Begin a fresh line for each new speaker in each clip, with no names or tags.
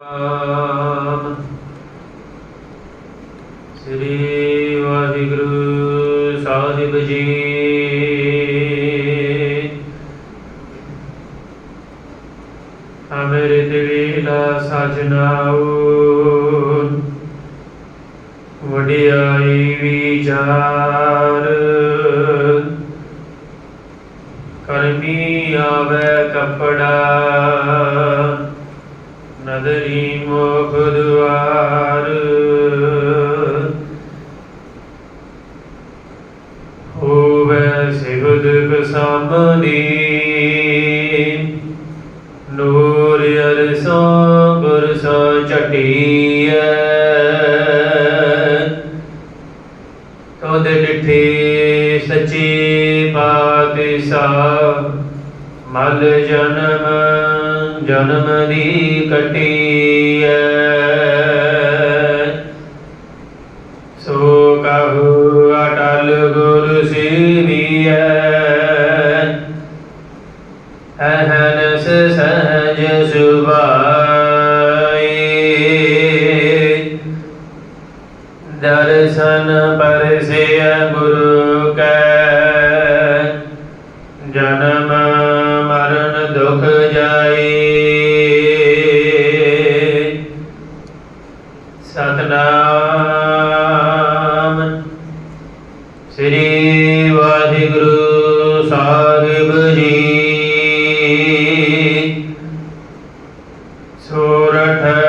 ਆਮ ਸ੍ਰੀ ਵਾਹਿਗੁਰੂ ਸਾਹਿਬ ਜੀ। ਅਮਰਿਤ ਵੇਲਾ ਸਜਨਾਉ ਵਡਿਆਈ ਵਿਚਾਰ। ਕਰਮੀ ਆਵੇ ਕਪੜਾ। ਨਦਰੀ ਮੁਖ ਦੁਆਰ। ਹੋਵੇ ਸਿਵਦ ਸਾਮਨੀ ਨੂਰ ਅਰਸੋਂ ਗੁਰਸੋਂ ਚਟੀਐ ਤੋਦ ਡਿਠੇ ਸੱਚੇ ਪਾਤਸ਼ਾਹ ਮਲ ਜਨਮ ਜਨਮ ਦੀ ਕਟੀਐ। ਸੋ ਕਹੂ, ਅਟਲ ਗੁਰ ਸੇਵੀਐ। ਅਹਨਸ ਸਹਜ ਸੁਭਾਈ ਦਰਸ਼ਨ ਪਰਸਿਆ ਗੁਰੂ ਕੈ। ਜਨਮ ਦੁਖ ਜਾਏ। ਸਤਨਾਮ ਸ੍ਰੀ ਵਾਹਿਗੁਰੂ ਸਾਹਿਬ ਜੀ। ਸੋਰਠ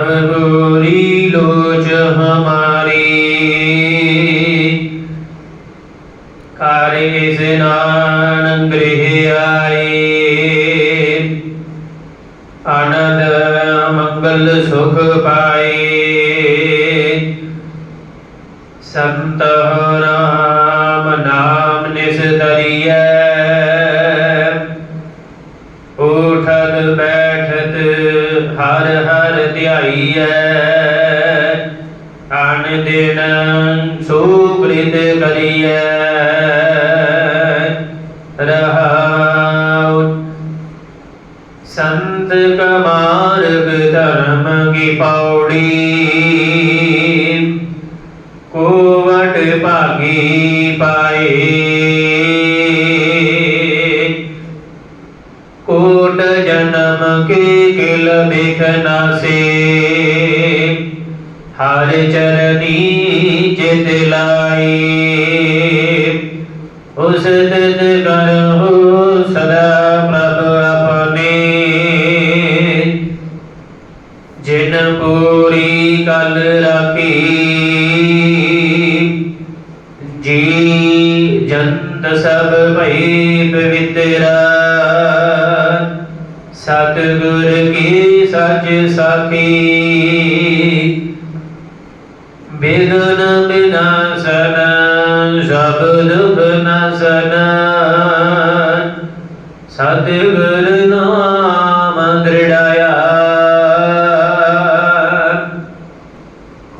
ਪ੍ਰਭ ਗੁਰੀ ਲੋਚ ਹਮਾਰੀ। ਕਾਰੇ ਇਸਨਾਨ ਗ੍ਰਹਿ ਆਈ। ਆਨੰਦ ਮੰਗਲ ਸੁਖ ਪਾਏ ਸੰਤ ਰਾਮ ਨਾਮ ਨਿਸਤਰੀਐ ਉਠਤ ਬੈਠਤ ਹਰ ਹਰ ਧਿਆਈਐ। ਆਨ ਦਿਨ ਸੁਕ੍ਰਿਤ ਕਰੀਐ। ਰਹਾਉ ਸੰਤ ਕਮਾਰਗ ਧਰਮ ਕੀ ਪੌੜੀ। ਕੋਵਟ ਭਾਗੀ ਪਾਏ ਕੋਟ ਜਨਮ ਕੇ ਕਿਲ ਬਿਖ ਨਾਸੇ ਹਰ ਚਰਨੀ ਚਿਤ ਲਾਈ ਉਸ ਦਿਨ ਕਰਹੁ ਸਦਾ ਪ੍ਰਭ ਆਪਣੇ। ਜਿਨ ਪੂਰੀ ਕਲ ਰਾਖੀ, ਜੀ ਜੰਤ ਸਭ ਭਈ ਪਵਿੱਤਰਾ। ਸਤਿਗੁਰ ਕੀ ਸੱਚ ਸਾਖੀ। ਬਿਗਨ ਬਿਨਾਸਨ ਸਭ ਦੁਖ ਨਸਨ ਸਤਿਗੁਰ ਨਾਮ ਦ੍ਰਿੜਾਇਆ।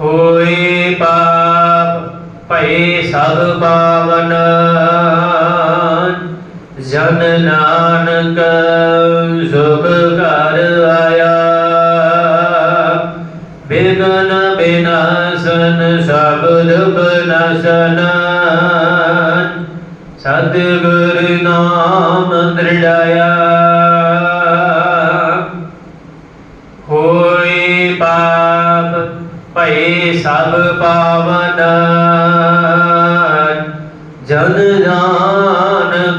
ਹੋਏ ਪਾਪ, ਭਏ ਸਭ ਪਾਵਨ। ਜਨ ਨਾਨਕ ਸੁਖ ਘਰ ਆਇਆ। ਬਿਗਨ ਬਿਨਾਸਨ ਸਭ ਦੁਖ ਨਸਨ। ਸਤਿਗੁਰ ਨਾਮ ਦ੍ਰਿੜਾਇਆ। ਹੋਏ ਪਾਪ ਭਏ ਸਭ ਪਾਵਨ। ਜਨ